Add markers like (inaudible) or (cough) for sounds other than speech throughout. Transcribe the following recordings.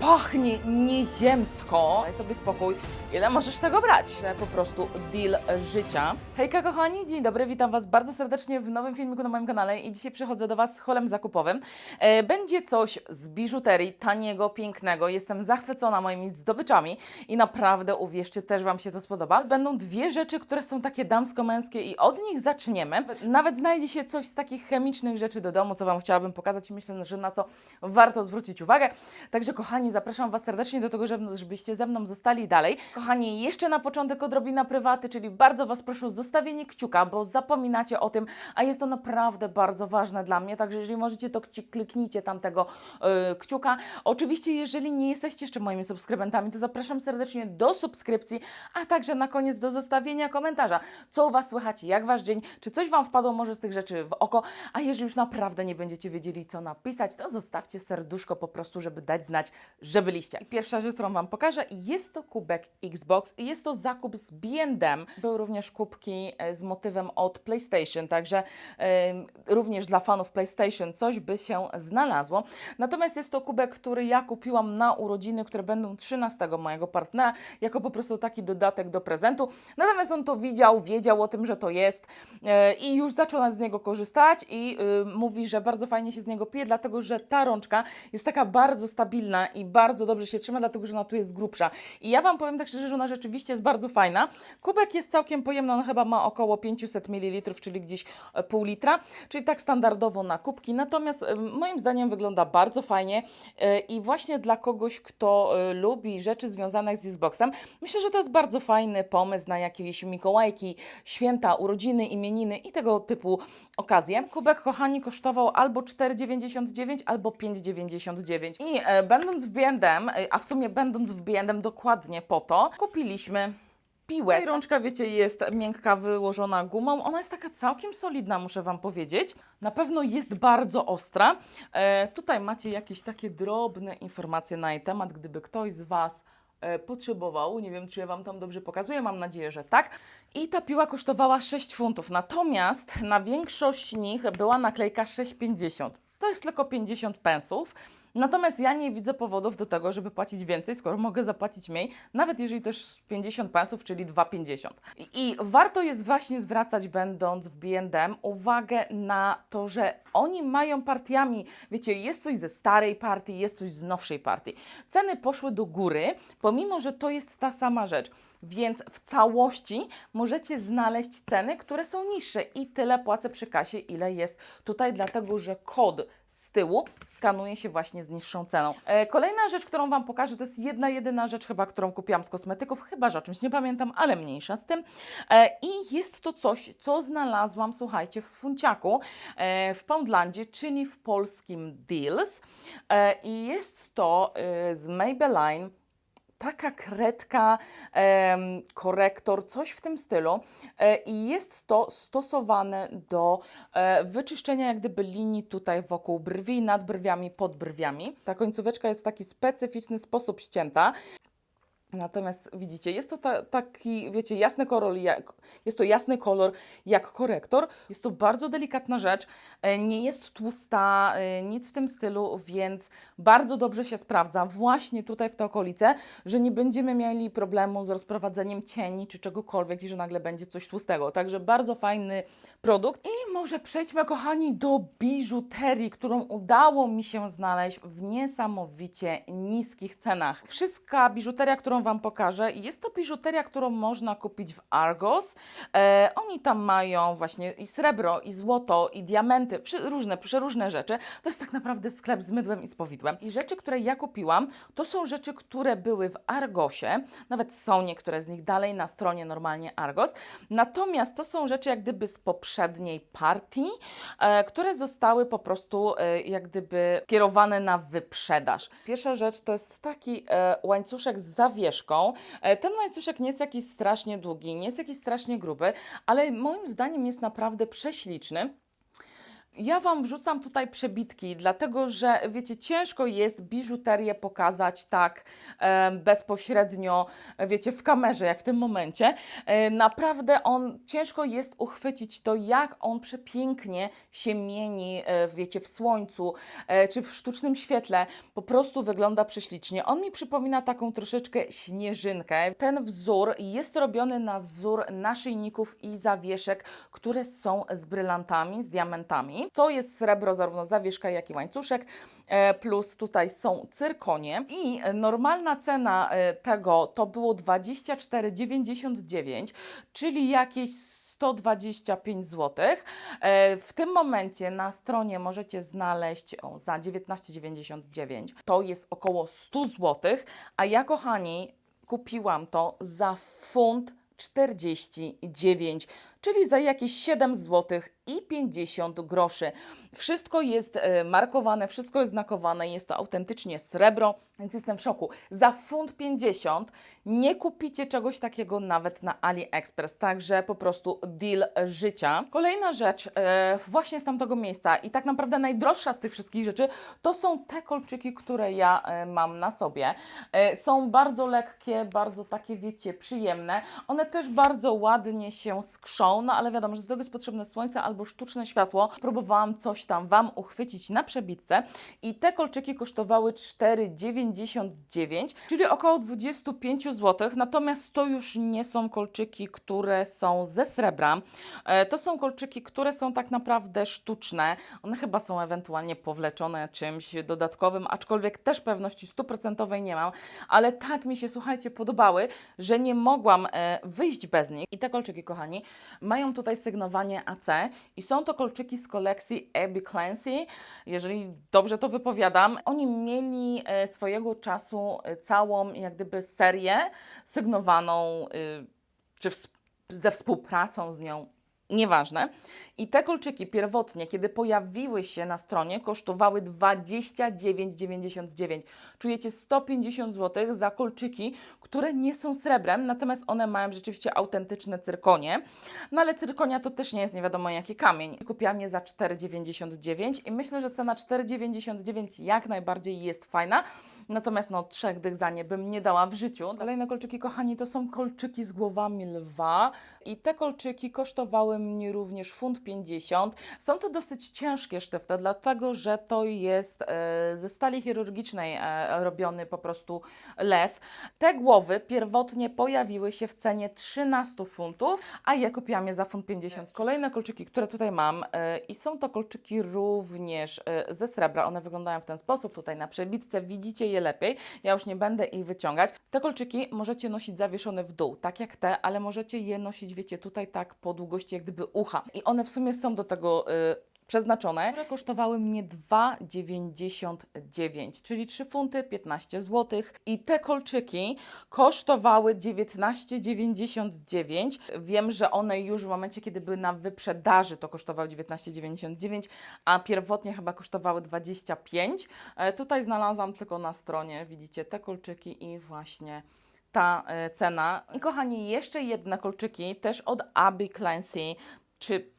pachnie nieziemsko. Daj sobie spokój, ile możesz tego brać? Po prostu deal życia. Hejka kochani, dzień dobry, witam Was bardzo serdecznie w nowym filmiku na moim kanale i dzisiaj przychodzę do Was z holem zakupowym. E, Będzie coś z biżuterii, taniego, pięknego. Jestem zachwycona moimi zdobyczami i naprawdę, uwierzcie, też Wam się to spodoba. Będą dwie rzeczy, które są takie damsko-męskie i od nich zaczniemy. Nawet znajdzie się coś z takich chemicznych rzeczy do domu, co Wam chciałabym pokazać i myślę, że na co warto zwrócić uwagę. Także kochani, zapraszam Was serdecznie do tego, żeby- żebyście ze mną zostali dalej. Kochani, jeszcze na początek odrobina prywaty, czyli bardzo Was proszę o zostawienie kciuka, bo zapominacie o tym, a jest to naprawdę bardzo ważne dla mnie, także jeżeli możecie, to kliknijcie tam tego yy, kciuka. Oczywiście, jeżeli nie jesteście jeszcze moimi subskrybentami, to zapraszam serdecznie do subskrypcji, a także na koniec do zostawienia komentarza, co u Was słychać, jak Wasz dzień, czy coś Wam wpadło może z tych rzeczy w oko, a jeżeli już naprawdę nie będziecie wiedzieli, co napisać, to zostawcie serduszko po prostu, żeby dać znać, że byliście. I pierwsza rzecz, którą Wam pokażę, jest to kubek Xbox jest to zakup z B&M. Były również kubki e, z motywem od PlayStation, także e, również dla fanów PlayStation coś by się znalazło. Natomiast jest to kubek, który ja kupiłam na urodziny, które będą 13 mojego partnera, jako po prostu taki dodatek do prezentu. Natomiast on to widział, wiedział o tym, że to jest e, i już zaczął z niego korzystać i y, mówi, że bardzo fajnie się z niego pije, dlatego że ta rączka jest taka bardzo stabilna i bardzo dobrze się trzyma, dlatego że ona tu jest grubsza. I ja Wam powiem tak szczerze, że ona rzeczywiście jest bardzo fajna. Kubek jest całkiem pojemny, on chyba ma około 500 ml, czyli gdzieś e, pół litra, czyli tak standardowo na kubki. Natomiast e, moim zdaniem wygląda bardzo fajnie e, i właśnie dla kogoś, kto lubi rzeczy związane z Xboxem, myślę, że to jest bardzo fajny pomysł na jakieś Mikołajki, święta, urodziny, imieniny i tego typu okazje. Kubek, kochani, kosztował albo 4,99, albo 5,99. I będąc w B&M, a w sumie będąc w B&M dokładnie po to, kupiliśmy piłę. I rączka, wiecie, jest miękka, wyłożona gumą. Ona jest taka całkiem solidna, muszę Wam powiedzieć. Na pewno jest bardzo ostra. E, tutaj macie jakieś takie drobne informacje na jej temat, gdyby ktoś z Was e, potrzebował. Nie wiem, czy ja Wam tam dobrze pokazuję, mam nadzieję, że tak. I ta piła kosztowała 6 funtów, natomiast na większość nich była naklejka 6,50. To jest tylko 50 pensów. Natomiast ja nie widzę powodów do tego, żeby płacić więcej, skoro mogę zapłacić mniej, nawet jeżeli jest 50 pensów, czyli 2,50. I, warto jest właśnie zwracać, będąc w B&M, uwagę na to, że oni mają partiami, wiecie, jest coś ze starej partii, jest coś z nowszej partii. Ceny poszły do góry, pomimo, że to jest ta sama rzecz. Więc w całości możecie znaleźć ceny, które są niższe i tyle płacę przy kasie, ile jest tutaj, dlatego że kod tyłu skanuje się właśnie z niższą ceną. E, kolejna rzecz, którą Wam pokażę, to jest jedna, jedyna rzecz chyba, którą kupiłam z kosmetyków, chyba, że o czymś nie pamiętam, ale mniejsza z tym. E, I jest to coś, co znalazłam, słuchajcie, w Funciaku, e, w Poundlandzie, czyli w polskim Deals. E, I jest to e, z Maybelline taka kredka, korektor, coś w tym stylu. E, I jest to stosowane do e, wyczyszczenia jak gdyby linii tutaj wokół brwi, nad brwiami, pod brwiami. Ta końcóweczka jest w taki specyficzny sposób ścięta. Natomiast widzicie, jest to ta, taki, wiecie, jasny kolor, jak, jest to jasny kolor jak korektor. Jest to bardzo delikatna rzecz, e, nie jest tłusta, e, nic w tym stylu, więc bardzo dobrze się sprawdza właśnie tutaj w te okolice, że nie będziemy mieli problemu z rozprowadzeniem cieni czy czegokolwiek i że nagle będzie coś tłustego. Także bardzo fajny produkt. I może przejdźmy, kochani, do biżuterii, którą udało mi się znaleźć w niesamowicie niskich cenach. Wszystka biżuteria, którą Wam pokażę, jest to biżuteria, którą można kupić w Argos. E, oni tam mają właśnie i srebro, i złoto, i diamenty, przy, różne, przeróżne rzeczy. To jest tak naprawdę sklep z mydłem i z powidłem. I rzeczy, które ja kupiłam, to są rzeczy, które były w Argosie. Nawet są niektóre z nich dalej na stronie normalnie Argos. Natomiast to są rzeczy jak gdyby z poprzedniej partii, e, które zostały po prostu e, jak gdyby kierowane na wyprzedaż. Pierwsza rzecz to jest taki e, łańcuszek z zawieszką. E, ten łańcuszek nie jest jakiś strasznie długi, nie jest jakiś strasznie gruby, ale moim zdaniem jest naprawdę prześliczny. Ja Wam wrzucam tutaj przebitki, dlatego że wiecie, ciężko jest biżuterię pokazać tak e, bezpośrednio, wiecie, w kamerze, jak w tym momencie. E, naprawdę on ciężko jest uchwycić to, jak on przepięknie się mieni, e, wiecie, w słońcu e, czy w sztucznym świetle. Po prostu wygląda prześlicznie. On mi przypomina taką troszeczkę śnieżynkę. Ten wzór jest robiony na wzór naszyjników i zawieszek, które są z brylantami, z diamentami. To jest srebro, zarówno zawieszka, jak i łańcuszek, e, plus tutaj są cyrkonie. I normalna cena e, tego to było 24,99, czyli jakieś 125 zł. E, W tym momencie na stronie możecie znaleźć o, za 19,99. To jest około 100 zł, a ja, kochani, kupiłam to za funt 49, czyli za jakieś 7 zł i 50 groszy. Wszystko jest e, markowane, wszystko jest znakowane, jest to autentycznie srebro, więc jestem w szoku. Za funt 50 nie kupicie czegoś takiego nawet na AliExpress, także po prostu deal życia. Kolejna rzecz e, właśnie z tamtego miejsca i tak naprawdę najdroższa z tych wszystkich rzeczy to są te kolczyki, które ja e, mam na sobie. Są bardzo lekkie, bardzo takie wiecie, przyjemne. One też bardzo ładnie się skrzą, no ale wiadomo, że do tego jest potrzebne słońce albo sztuczne światło. Próbowałam coś tam Wam uchwycić na przebitce i te kolczyki kosztowały 4,99, czyli około 25 zł, natomiast to już nie są kolczyki, które są ze srebra. E, To są kolczyki, które są tak naprawdę sztuczne. One chyba są ewentualnie powleczone czymś dodatkowym, aczkolwiek też pewności stuprocentowej nie mam, ale tak mi się, słuchajcie, podobały, że nie mogłam e, wyjść bez nich. I te kolczyki, kochani, mają tutaj sygnowanie AC i są to kolczyki z kolekcji Abby Clancy, jeżeli dobrze to wypowiadam. Oni mieli e, swojego czasu e, całą jak gdyby serię sygnowaną, y, czy ze współpracą z nią Nieważne. I te kolczyki pierwotnie, kiedy pojawiły się na stronie, kosztowały 29,99. Czujecie 150 zł za kolczyki, które nie są srebrem, natomiast one mają rzeczywiście autentyczne cyrkonie. No ale cyrkonia to też nie jest nie wiadomo jaki kamień. Kupiłam je za 4,99 i myślę, że cena 4,99 jak najbardziej jest fajna. Natomiast no trzech dych za nie bym nie dała w życiu. Kolejne kolczyki, kochani, to są kolczyki z głowami lwa i te kolczyki kosztowały mnie również funt 50. Są to dosyć ciężkie sztywty, dlatego że to jest e, ze stali chirurgicznej e, robiony po prostu lew. Te głowy pierwotnie pojawiły się w cenie 13 funtów, a ja kupiłam je za funt 50. Kolejne kolczyki, które tutaj mam e, i są to kolczyki również ze srebra. One wyglądają w ten sposób. Tutaj na przebitce widzicie je lepiej. Ja już nie będę ich wyciągać. Te kolczyki możecie nosić zawieszone w dół, tak jak te, ale możecie je nosić, wiecie, tutaj tak po długości jak gdyby ucha. I one w sumie są do tego y, przeznaczone, kosztowały mnie 2,99, czyli 3 funty 15 zł. I te kolczyki kosztowały 19,99. Wiem, że one już w momencie, kiedy były na wyprzedaży, to kosztowały 19,99, a pierwotnie chyba kosztowały 25. E, Tutaj znalazłam tylko na stronie, widzicie, te kolczyki i właśnie ta e, cena. I kochani, jeszcze jedne kolczyki, też od Abby Clancy, czy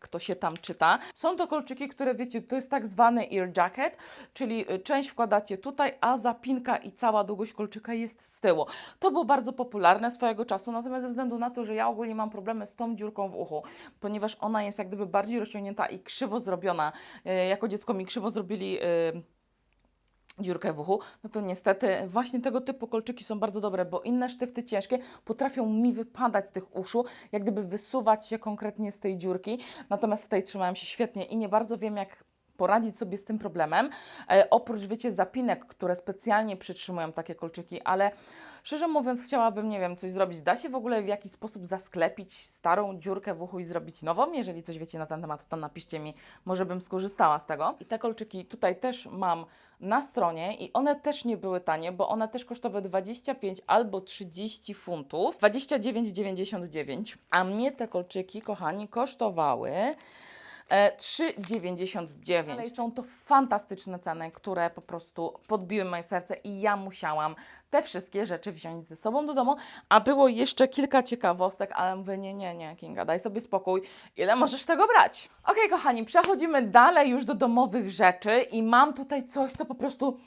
jak to się tam czyta. Są to kolczyki, które wiecie, to jest tak zwany ear jacket, czyli y, część wkładacie tutaj, a zapinka i cała długość kolczyka jest z tyłu. To było bardzo popularne swojego czasu, natomiast ze względu na to, że ja ogólnie mam problemy z tą dziurką w uchu, ponieważ ona jest jak gdyby bardziej rozciągnięta i krzywo zrobiona. Y, Jako dziecko mi krzywo zrobili dziurkę w uchu, no to niestety właśnie tego typu kolczyki są bardzo dobre, bo inne sztywty ciężkie potrafią mi wypadać z tych uszu, jak gdyby wysuwać się konkretnie z tej dziurki, natomiast w tej trzymają się świetnie i nie bardzo wiem jak poradzić sobie z tym problemem. E, oprócz, wiecie, zapinek, które specjalnie przytrzymują takie kolczyki, ale szczerze mówiąc chciałabym, nie wiem, coś zrobić. Da się w ogóle w jakiś sposób zasklepić starą dziurkę w uchu i zrobić nową? Jeżeli coś wiecie na ten temat, to napiszcie mi, może bym skorzystała z tego. I te kolczyki tutaj też mam na stronie i one też nie były tanie, bo one też kosztowały 25 albo 30 funtów, 29,99. A mnie te kolczyki, kochani, kosztowały 3,99. Ale są to fantastyczne ceny, które po prostu podbiły moje serce i ja musiałam te wszystkie rzeczy wziąć ze sobą do domu, a było jeszcze kilka ciekawostek, ale mówię, nie, nie, nie, Kinga, daj sobie spokój, ile możesz tego brać? Okej, kochani, przechodzimy dalej już do domowych rzeczy i mam tutaj coś, co po prostu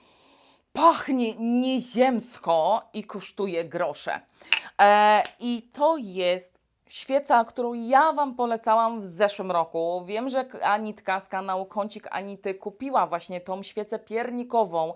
pachnie nieziemsko i kosztuje grosze. E, I to jest świeca, którą ja Wam polecałam w zeszłym roku. Wiem, że Anitka z kanału Kącik Anity kupiła właśnie tą świecę piernikową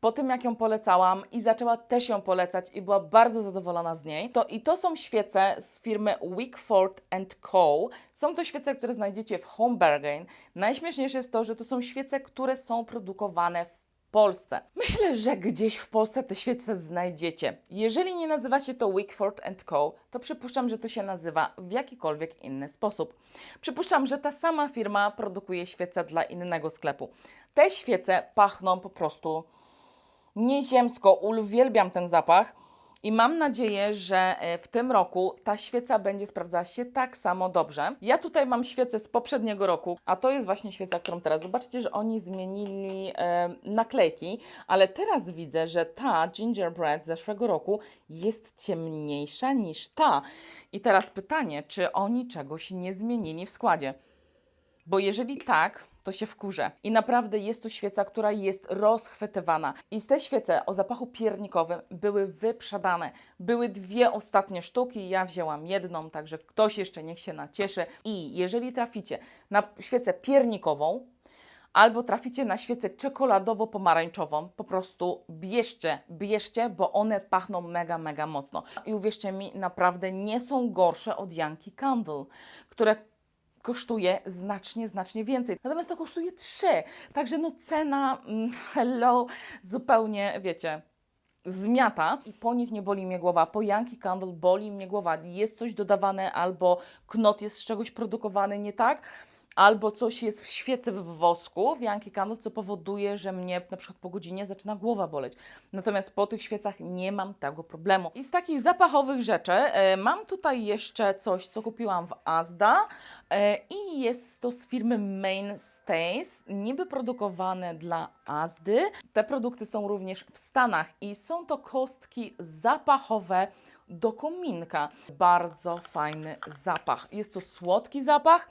po tym, jak ją polecałam i zaczęła też ją polecać i była bardzo zadowolona z niej. To, I to są świece z firmy Wickford Co. Są to świece, które znajdziecie w Home Bargain. Najśmieszniejsze jest to, że to są świece, które są produkowane w Polsce. Myślę, że gdzieś w Polsce te świece znajdziecie. Jeżeli nie nazywa się to Wickford Co., to przypuszczam, że to się nazywa w jakikolwiek inny sposób. Przypuszczam, że ta sama firma produkuje świece dla innego sklepu. Te świece pachną po prostu nieziemsko. Uwielbiam ten zapach. I mam nadzieję, że e, w tym roku ta świeca będzie sprawdzała się tak samo dobrze. Ja tutaj mam świecę z poprzedniego roku, a to jest właśnie świeca, którą teraz. Zobaczcie, że oni zmienili e, naklejki, ale teraz widzę, że ta gingerbread z zeszłego roku jest ciemniejsza niż ta. I teraz pytanie, czy oni czegoś nie zmienili w składzie? Bo jeżeli tak, to się wkurzę. I naprawdę jest to świeca, która jest rozchwytywana. I te świece o zapachu piernikowym były wyprzedane. Były dwie ostatnie sztuki, ja wzięłam jedną, także ktoś jeszcze niech się nacieszy. I jeżeli traficie na świecę piernikową, albo traficie na świecę czekoladowo-pomarańczową, po prostu bierzcie, bierzcie, bo one pachną mega, mega mocno. I uwierzcie mi, naprawdę nie są gorsze od Yankee Candle, które kosztuje znacznie, znacznie więcej. Natomiast to kosztuje 3. Także no cena, mm, (laughs) hello, zupełnie, wiecie, zmiata i po nich nie boli mnie głowa. Po Yankee Candle boli mnie głowa. Jest coś dodawane albo knot jest z czegoś produkowany nie tak albo coś jest w świecy w wosku, w Yankee Candle, co powoduje, że mnie na przykład po godzinie zaczyna głowa boleć. Natomiast po tych świecach nie mam tego problemu. I z takich zapachowych rzeczy e, mam tutaj jeszcze coś, co kupiłam w Asda e, i jest to z firmy Mainstays, niby produkowane dla Asdy. Te produkty są również w Stanach i są to kostki zapachowe do kominka. Bardzo fajny zapach. Jest to słodki zapach,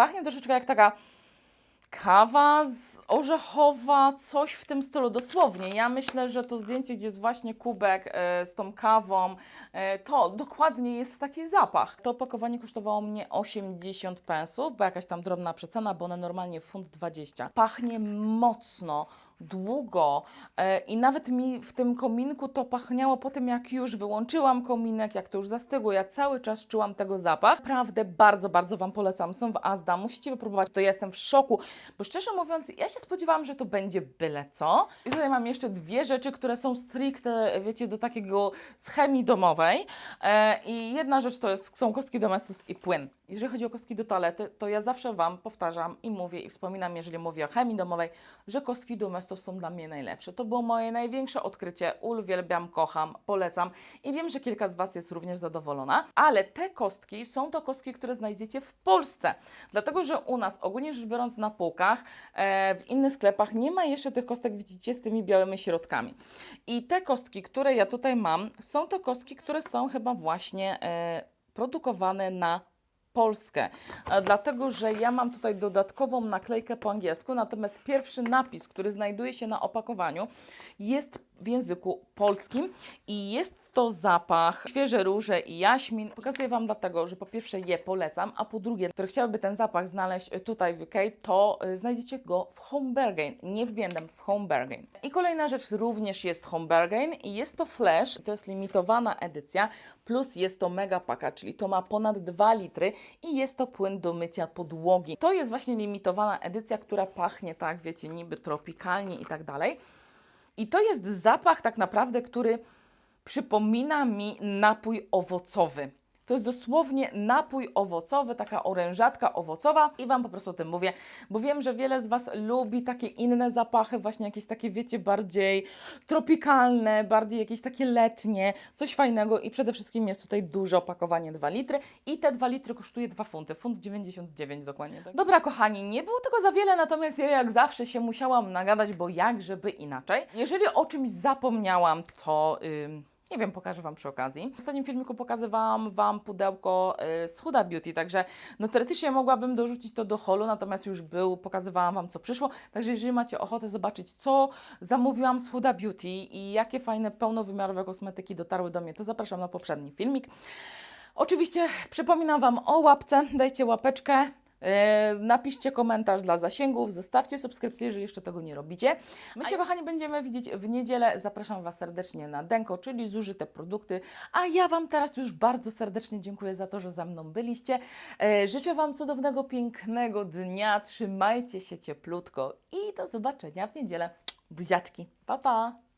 Pachnie troszeczkę jak taka kawa z orzechowa, coś w tym stylu, dosłownie. Ja myślę, że to zdjęcie, gdzie jest właśnie kubek e, z tą kawą, e, to dokładnie jest taki zapach. To opakowanie kosztowało mnie 80 pensów, bo jakaś tam drobna przecena, bo one normalnie funt 20. Pachnie mocno, długo e, i nawet mi w tym kominku to pachniało po tym, jak już wyłączyłam kominek, jak to już zastygło. Ja cały czas czułam tego zapach. Naprawdę bardzo, bardzo Wam polecam. Są w Asda, musicie wypróbować. To jestem w szoku, bo szczerze mówiąc, ja się spodziewałam, że to będzie byle co. I tutaj mam jeszcze dwie rzeczy, które są stricte, wiecie, do takiego z chemii domowej. E, I jedna rzecz to jest, są kostki Domestos i płyn. Jeżeli chodzi o kostki do toalety, to ja zawsze Wam powtarzam i mówię i wspominam, jeżeli mówię o chemii domowej, że kostki Domestos są dla mnie najlepsze. To było moje największe odkrycie. Uwielbiam, kocham, polecam i wiem, że kilka z Was jest również zadowolona, ale te kostki są to kostki, które znajdziecie w Polsce. Dlatego, że u nas ogólnie rzecz biorąc na półkach, e, w innych sklepach nie ma jeszcze tych kostek, widzicie, z tymi białymi środkami. I te kostki, które ja tutaj mam, są to kostki, które są chyba właśnie e, produkowane na Polskę, dlatego że ja mam tutaj dodatkową naklejkę po angielsku, natomiast pierwszy napis, który znajduje się na opakowaniu, jest w języku polskim i jest to zapach świeże róże i jaśmin. Pokazuję Wam dlatego, że po pierwsze je polecam, a po drugie, które chciałyby ten zapach znaleźć tutaj w UK, to y, znajdziecie go w Home Bargain, nie w Biendem, w Home Bargain. I kolejna rzecz również jest Home Bargain i jest to Flash, to jest limitowana edycja, plus jest to mega paka, czyli to ma ponad 2 litry i jest to płyn do mycia podłogi. To jest właśnie limitowana edycja, która pachnie tak, wiecie, niby tropikalnie i tak dalej. I to jest zapach tak naprawdę, który przypomina mi napój owocowy. To jest dosłownie napój owocowy, taka orężatka owocowa i Wam po prostu o tym mówię, bo wiem, że wiele z Was lubi takie inne zapachy, właśnie jakieś takie, wiecie, bardziej tropikalne, bardziej jakieś takie letnie, coś fajnego i przede wszystkim jest tutaj duże opakowanie 2 litry i te 2 litry kosztuje 2 funty, funt 99 dokładnie. Tak. Dobra kochani, nie było tego za wiele, natomiast ja jak zawsze się musiałam nagadać, bo jak żeby inaczej. Jeżeli o czymś zapomniałam, to... Ym, nie wiem, pokażę Wam przy okazji. W ostatnim filmiku pokazywałam Wam pudełko y, z Huda Beauty, także no teoretycznie mogłabym dorzucić to do holu, natomiast już był, pokazywałam Wam co przyszło, także jeżeli macie ochotę zobaczyć, co zamówiłam z Huda Beauty i jakie fajne, pełnowymiarowe kosmetyki dotarły do mnie, to zapraszam na poprzedni filmik. Oczywiście przypominam Wam o łapce, dajcie łapeczkę, napiszcie komentarz dla zasięgów, zostawcie subskrypcję, jeżeli jeszcze tego nie robicie. My się, kochani, będziemy widzieć w niedzielę. Zapraszam Was serdecznie na Denko, czyli zużyte produkty. A ja Wam teraz już bardzo serdecznie dziękuję za to, że ze mną byliście. E, Życzę Wam cudownego, pięknego dnia. Trzymajcie się cieplutko i do zobaczenia w niedzielę. Buziaczki. Pa, pa!